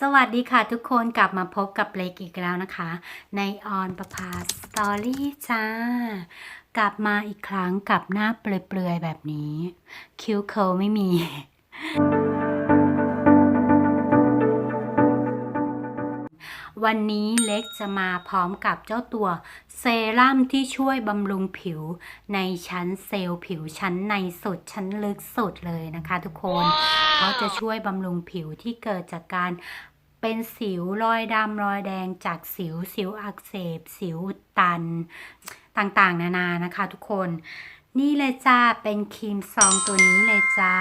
สวัสดีค่ะทุกคนกลับมาพบกับเล็กอีกแล้วนะคะ ในออนประพาสตอรี่จ้ากลับมาอีกครั้งกับหน้าเปลือยๆแบบนี้ คิ้วเคิลไม่มี วันนี้เล็กจะมาพร้อมกับเจ้าตัวเซรั่มที่ช่วยบำรุงผิวในชั้นเซลล์ผิวชั้นในสุดชั้นลึกสุดเลยนะคะทุกคนเขาจะช่วยบำรุงผิวที่เกิดจากการเป็นสิวรอยดำรอยแดงจากสิวสิวอักเสบ สิวอุดตัน ต่างๆ นานานะคะทุกคน นี่เลยจ้าเป็นครีมซองตัวนี้เลยจ้า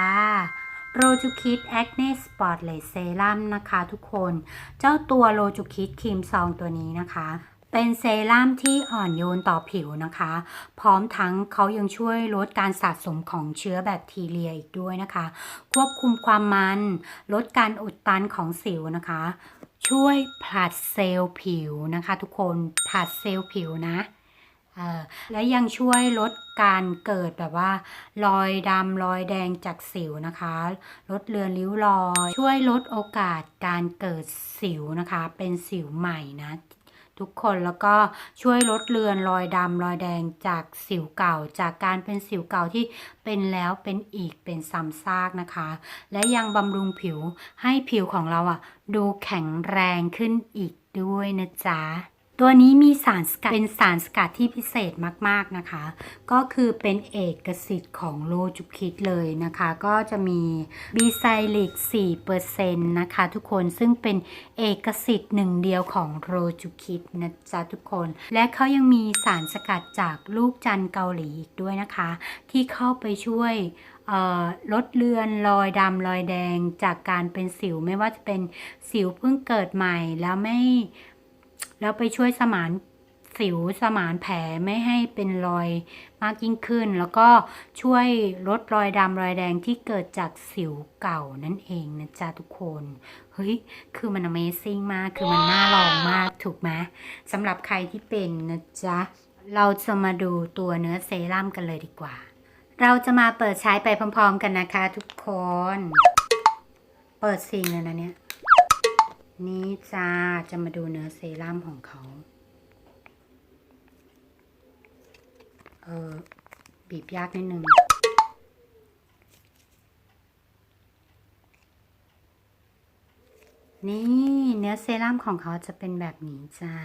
โรจูคิดแอคเนสปอร์ตเลเซรั่มนะคะทุกคน เจ้าตัวโรจูคิดครีมซองตัวนี้นะคะ เป็นเซรั่มที่อ่อนโยนต่อผิวนะคะ พร้อมทั้งเขายังช่วยลดการสะสมของเชื้อแบคทีเรียอีกด้วยนะคะ ควบคุมความมัน ลดการอุดตันของสิวนะคะ ช่วยผลัดเซลล์ผิวนะคะ ทุกคนผลัดเซลล์ผิวนะ และยังช่วยลดการเกิดแบบว่า รอยดำรอยแดงจากสิวนะคะ ลดเลือนริ้วรอย ช่วยลดโอกาสการเกิดสิวนะคะ เป็นสิวใหม่นะทุกคนแล้วก็ช่วยลดเลือนรอยดำรอยแดงจากสิวเก่า จากการเป็นสิวเก่าที่เป็นแล้วเป็นอีกเป็นซ้ำซากนะคะ และยังบำรุงผิวให้ผิวของเราอะ ดูแข็งแรงขึ้นอีกด้วยนะจ๊ะ ตัวนี้มีสารสกัดเป็นสารสกัดที่พิเศษมากๆนะคะ ก็คือเป็นเอกสิทธิ์ของโลจุคิดเลยนะคะ ก็จะมีบีไซลิก4%นะคะทุกคนซึ่งเป็นเอกสิทธิ์หนึ่งเดียวของโรจุคิดนะจ๊ะทุกคน และเขายังมีสารสกัดจากลูกจันเกาหลีอีกด้วยนะคะ ที่เข้าไปช่วยลดเลือนรอยดำรอยแดงจากการเป็นสิวไม่ว่าจะเป็นสิวเพิ่งเกิดใหม่แล้วไม่ แล้วไปช่วยสมานสิวสมานแผลไม่ให้เป็นรอยมากยิ่งขึ้น แล้วก็ช่วยลดรอยดำรอยแดงที่เกิดจากสิวเก่านั่นเองนะจ๊ะทุกคน เฮ้ย คือมัน Amazing มาก คือมันน่าลองมากถูกไหมสำหรับใครที่เป็นนะจ๊ะ เราจะมาดูตัวเนื้อเซรั่มกันเลยดีกว่า เราจะมาเปิดใช้ไปพร้อมๆกันนะคะทุกคน เปิดซิงเลยนะเนี่ย นี่จ้าจะมาดูเนื้อเซรั่มของเขา เออบีบยากนิดนึงนี่เนื้อเซรั่มของเขาจะเป็นแบบนี้จ้า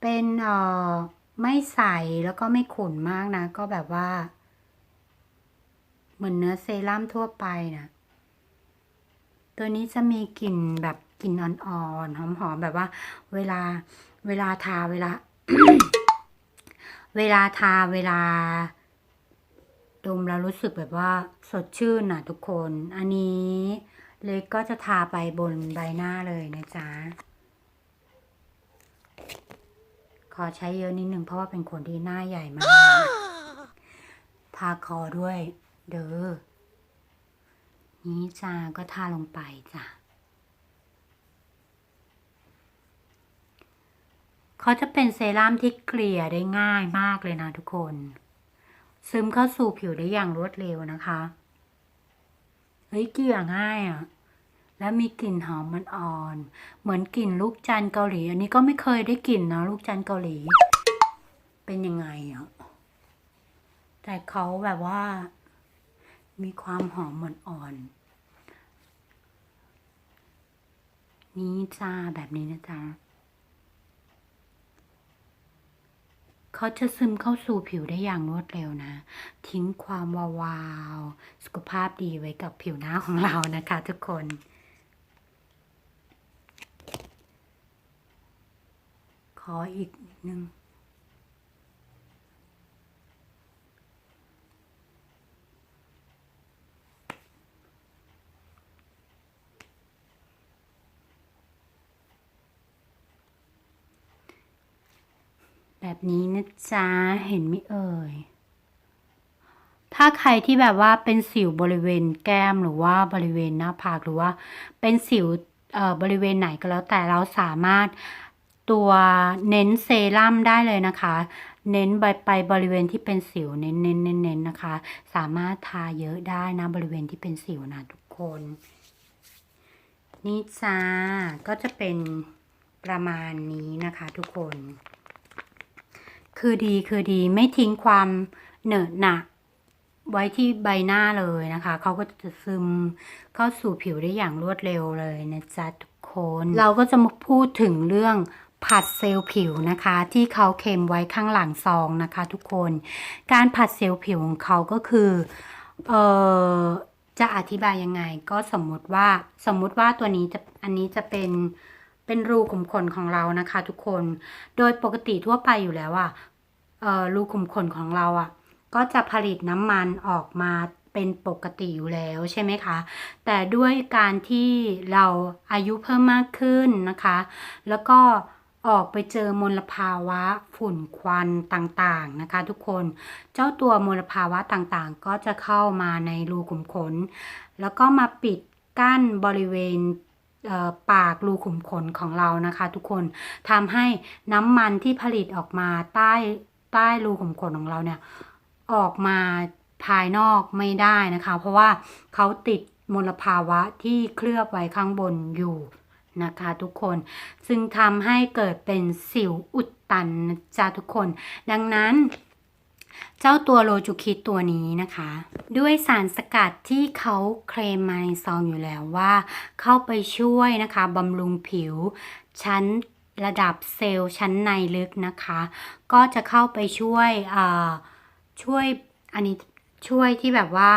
เป็นเอ่อไม่ใสแล้วก็ไม่ขุ่นมากนะ ก็แบบว่า เหมือนเนื้อเซรั่มทั่วไปนะตัวนี้จะมีกลิ่นแบบ กลิ่นอ่อนๆหอมๆแบบว่า เวลาเวลาทาเวลา เวลาทาเวลาดมแล้วรู้สึกแบบว่าสดชื่นน่ะทุกคน อันนี้เล็กก็จะทาไปบนใบหน้าเลยนะจ๊ะ ขอใช้เยอะนิดนึงเพราะว่าเป็นคนที่หน้าใหญ่มาก ทาคอด้วย เด้อ นี้จ้าก็ทาลงไปจ้ะ เขาจะเป็นเซรั่มที่เกลี่ยได้ง่ายมากเลยนะทุกคน ซึมเข้าสู่ผิวได้อย่างรวดเร็วนะคะเฮ้ยเกลี่ยง่ายอะแล้วมีกลิ่นหอมมันอ่อน เหมือนกลิ่นลูกจันเกาหลี อันนี้ก็ไม่เคยได้กลิ่นนะลูกจันเกาหลี เป็นยังไงอะแต่เขาแบบว่า มีความหอมเหมือนอ่อน นี่จ้าแบบนี้นะจ๊ะ เขาจะซึมเข้าสู่ผิวได้อย่างรวดเร็วนะ ทิ้งความวาวาวสุขภาพดีไว้กับผิวหน้าของเรานะคะทุกคนขออีกนิดนึง แบบนี้นะจ๊ะ เห็นไหมเอ่ย ถ้าใครที่แบบว่าเป็นสิวบริเวณแก้มหรือว่าบริเวณหน้าผากหรือว่าเป็นสิวบริเวณไหนก็แล้วแต่เราสามารถตัวเน้นเซรั่มได้เลยนะคะ เน้นไปไปบริเวณที่เป็นสิวเน้นเน้นเน้นเน้นนะคะ สามารถทาเยอะได้นะบริเวณที่เป็นสิวนะทุกคน นี่จ้าก็จะเป็นประมาณนี้นะคะทุกคน คือดีคือดีไม่ทิ้งความเหนอะหนะไว้ที่ใบหน้าเลยนะคะ เขาก็จะซึมเข้าสู่ผิวได้อย่างรวดเร็วเลยนะจ๊ะทุกคน เราก็จะมาพูดถึงเรื่องผัดเซลล์ผิวนะคะ ที่เขาเค็มไว้ข้างหลังซองนะคะ ทุกคน การผัดเซลล์ผิวของเขาก็คือเอ่อจะอธิบายยังไง ก็สมมติว่าสมมติว่าตัวนี้จะอันนี้จะเป็น เป็นรูขุมขนของเรานะคะทุกคน โดยปกติทั่วไปอยู่แล้วอะเอ่อรูขุมขนของเราอะก็จะผลิตน้ำมันออกมาเป็นปกติอยู่แล้วใช่ไหมคะ แต่ด้วยการที่เราอายุเพิ่มมากขึ้นนะคะ แล้วก็ออกไปเจอมลภาวะฝุ่นควันต่างๆนะคะ ทุกคน เจ้าตัวมลภาวะต่างๆ ก็จะเข้ามาในรูขุมขน แล้วก็มาปิดกั้นบริเวณ ปากรูขุมขนของเรานะคะ ทุกคนทำให้น้ำมันที่ผลิตออกมาใต้ใต้รูขุมขนของเราเนี่ยออกมาภายนอกไม่ได้นะคะ เพราะว่าเขาติดมลภาวะที่เคลือบไว้ข้างบนอยู่นะคะทุกคนซึ่งทำให้เกิดเป็นสิวอุดตันนะจ๊ะทุกคน ดังนั้น เจ้าตัวโลจูคิดตัวนี้นะคะ ด้วยสารสกัดที่เขาเคลมมาในซองอยู่แล้วว่า เข้าไปช่วยนะคะบำรุงผิว ชั้นระดับเซลล์ชั้นในลึกนะคะ ก็จะเข้าไปช่วยอ่าช่วยอันนี้ช่วยที่แบบว่า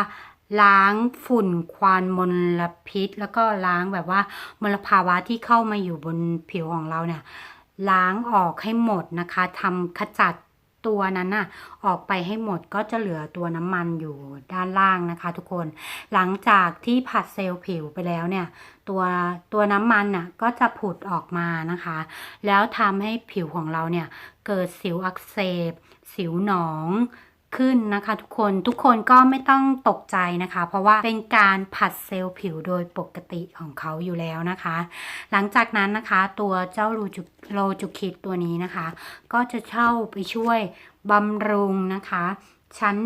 ล้างฝุ่นควันมลพิษ แล้วก็ล้างแบบว่ามลภาวะที่เข้ามาอยู่บนผิวของเราเนี่ยล้างออกให้หมดนะคะทำขจัด ตัวนั้นน่ะออกไปให้หมดก็จะเหลือตัวน้ำมันอยู่ด้านล่างนะคะทุกคน หลังจากที่ผัดเซลล์ผิวไปแล้วเนี่ย ตัวตัวน้ำมันน่ะก็จะผุดออกมานะคะ แล้วทำให้ผิวของเราเนี่ยเกิดสิวอักเสบ สิวหนอง ขึ้นนะคะ ทุกคนทุกคนก็ไม่ต้องตกใจนะคะ เพราะว่าเป็นการผัดเซลล์ผิวโดยปกติของเขาอยู่แล้วนะคะ หลังจากนั้นนะคะตัวเจ้าโลจูโลจูคิดตัวนี้นะคะ ก็จะเช่าไปช่วยบำรุงนะคะ ชั้น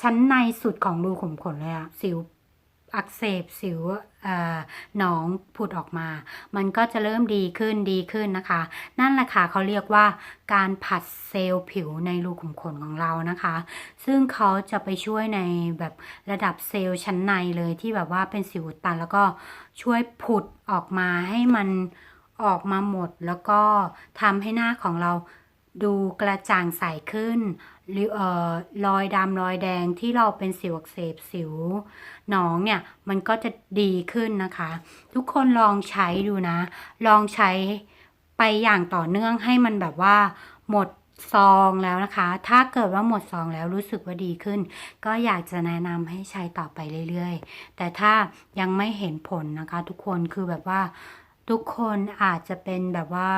ชั้นในสุดของรูขุมขนเลยอะสิว อักเสบสิวหนองผุดออกมา มันก็จะเริ่มดีขึ้นดีขึ้นนะคะ นั่นแหละค่ะเขาเรียกว่าการผัดเซลล์ผิวในรูขุมขนของเรานะคะ ซึ่งเขาจะไปช่วยในแบบระดับเซลล์ชั้นในเลยที่แบบว่าเป็นสิวตัน แล้วก็ช่วยผุดออกมาให้มันออกมาหมด แล้วก็ทำให้หน้าของเรา ดูกระจ่างใสขึ้นหรือเอ่อรอยดำรอยแดงที่เราเป็นสิวอักเสบสิวหนองเนี่ยมันก็จะดีขึ้นนะคะ ทุกคนลองใช้ดูนะ ลองใช้ไปอย่างต่อเนื่องให้มันแบบว่าหมดซองแล้วนะคะ ถ้าเกิดว่าหมดซองแล้วรู้สึกว่าดีขึ้น ก็อยากจะแนะนำให้ใช้ต่อไปเรื่อยๆ แต่ถ้ายังไม่เห็นผลนะคะ ทุกคนคือแบบว่าทุกคนอาจจะเป็นแบบว่า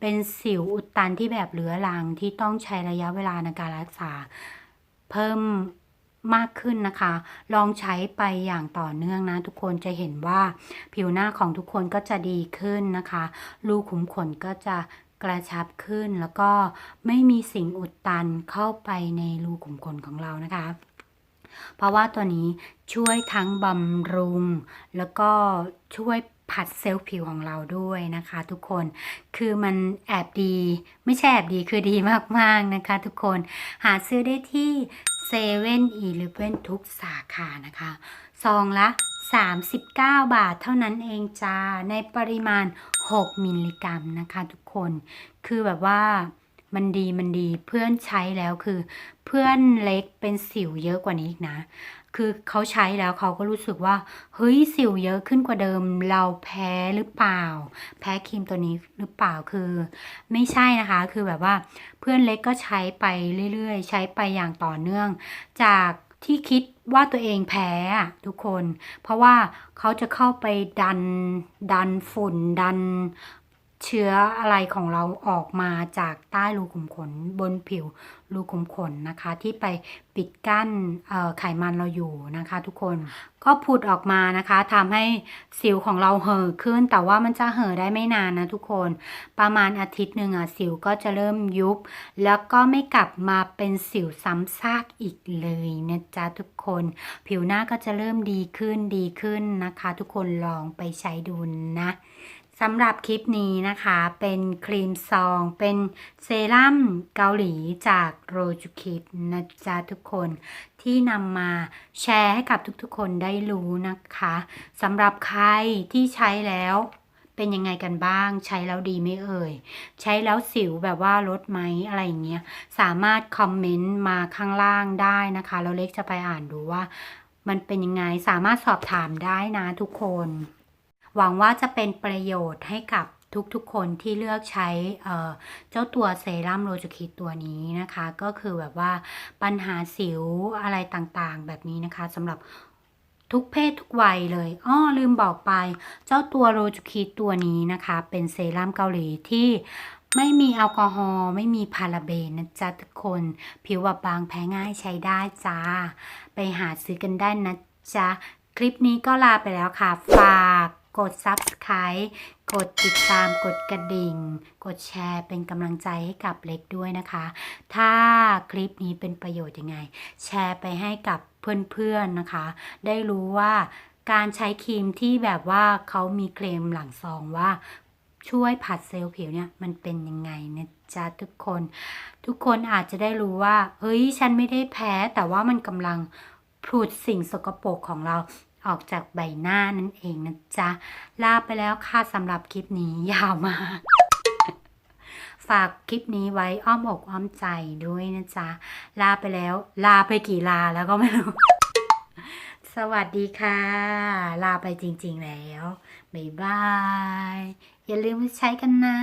เป็นสิวอุดตันที่แบบเรื้อรังที่ต้องใช้ระยะเวลาในการรักษา เพิ่มมากขึ้นนะคะ ลองใช้ไปอย่างต่อเนื่องนะ ทุกคนจะเห็นว่าผิวหน้าของทุกคนก็จะดีขึ้นนะคะ รูขุมขนก็จะกระชับขึ้นแล้วก็ไม่มีสิ่งอุดตันเข้าไปในรูขุมขนของเรานะคะ เพราะว่าตัวนี้ช่วยทั้งบำรุง แล้วก็ช่วย ผัดเซลล์ผิวของเราด้วยนะคะทุกคน คือมันแอบดี ไม่ใช่แอบดีคือดีมากๆนะคะทุกคน หาซื้อได้ที่เซเว่นอีเลฟเว่นทุกสาขานะคะซองละ 39 บาทเท่านั้นเองจ้า ในปริมาณ 6 มิลลิกรัมนะคะทุกคน คือแบบว่ามันดีมันดีเพื่อนใช้แล้วคือ เพื่อนเล็กเป็นสิวเยอะกว่านี้อีกนะ คือเขาใช้แล้วเขาก็รู้สึกว่า เฮ้ยสิวเยอะขึ้นกว่าเดิม เราแพ้หรือเปล่า แพ้ครีมตัวนี้หรือเปล่าคือ ไม่ใช่นะคะ คือแบบว่าเพื่อนเล็กก็ใช้ไปเรื่อยๆ ใช้ไปอย่างต่อเนื่อง จากที่คิดว่าตัวเองแพ้ทุกคน เพราะว่าเขาจะเข้าไปดันดันฝุ่นดัน เชื้ออะไรของเราออกมาจากใต้รูขุมขนบนผิวรูขุมขนนะคะ ที่ไปปิดกั้นไขมันเราอยู่นะคะ ทุกคนก็ผุดออกมานะคะทำให้สิวของเราเห่อขึ้น แต่ว่ามันจะเห่อได้ไม่นานนะทุกคน ประมาณอาทิตย์หนึ่งอะสิวก็จะเริ่มยุบ แล้วก็ไม่กลับมาเป็นสิวซ้ำซากอีกเลยนะจ๊ะทุกคน ผิวหน้าก็จะเริ่มดีขึ้นดีขึ้นนะคะ ทุกคนลองไปใช้ดูนะ สำหรับคลิปนี้นะคะเป็นครีมซอง เป็นเซรั่มเกาหลีจากโรจูคิดนะจ๊ะทุกคนที่นำมาแชร์ให้กับทุกๆคนได้รู้นะคะสำหรับใครที่ใช้แล้วเป็นยังไงกันบ้าง ใช้แล้วดีไหมเอ่ย ใช้แล้วสิวแบบว่าลดไหมอะไรอย่างเงี้ยสามารถคอมเมนต์มาข้างล่างได้นะคะแล้วเล็กจะไปอ่านดูว่า มันเป็นยังไงสามารถสอบถามได้นะทุกคน หวังว่าจะเป็นประโยชน์ให้กับทุกๆ คนที่เลือกใช้เเจ้าตัวเซรั่มโรจูคิดตัวนี้นะคะ ก็คือแบบว่าปัญหาสิวอะไรต่างๆ แบบนี้นะคะสำหรับทุกเพศทุกวัยเลยอ้อลืมบอกไป เจ้าตัวโรจูคิดตัวนี้นะคะ เป็นเซรั่มเกาหลีที่ไม่มีแอลกอฮอล์ไม่มีพาราเบนนะจ๊ะทุกคน ผิวบบบางแพ้ง่ายใช้ได้จ้า ไปหาซื้อกันได้นะจ๊ะ คลิปนี้ก็ลาไปแล้วค่ะ ฝาก กด Subscribe กดติดตามกดกระดิ่ง กดแชร์เป็นกำลังใจให้กับเล็กด้วยนะคะ ถ้าคลิปนี้เป็นประโยชน์ยังไง แชร์ไปให้กับเพื่อนๆนะคะ ได้รู้ว่าการใช้ครีมที่แบบว่าเขามีเคลมหลังซองว่าช่วยผัดเซลล์ผิวเนี่ยมันเป็นยังไงนะจ๊ะทุกคน ทุกคนอาจจะได้รู้ว่า เฮ้ย ฉันไม่ได้แพ้แต่ว่ามันกำลังผลุดสิ่งสกปรกของเรา ออกจากใบหน้านั่นเองนะจ๊ะ ลาไปแล้วค่ะสำหรับคลิปนี้ยาวมากฝากคลิปนี้ไว้อ้อมอกอ้อมใจด้วยนะจ๊ะ ลาไปแล้ว ลาไปกี่ลาแล้วก็ไม่รู้ สวัสดีค่ะ ลาไปจริงๆแล้ว บ๊ายบาย อย่าลืมใช้กันนะ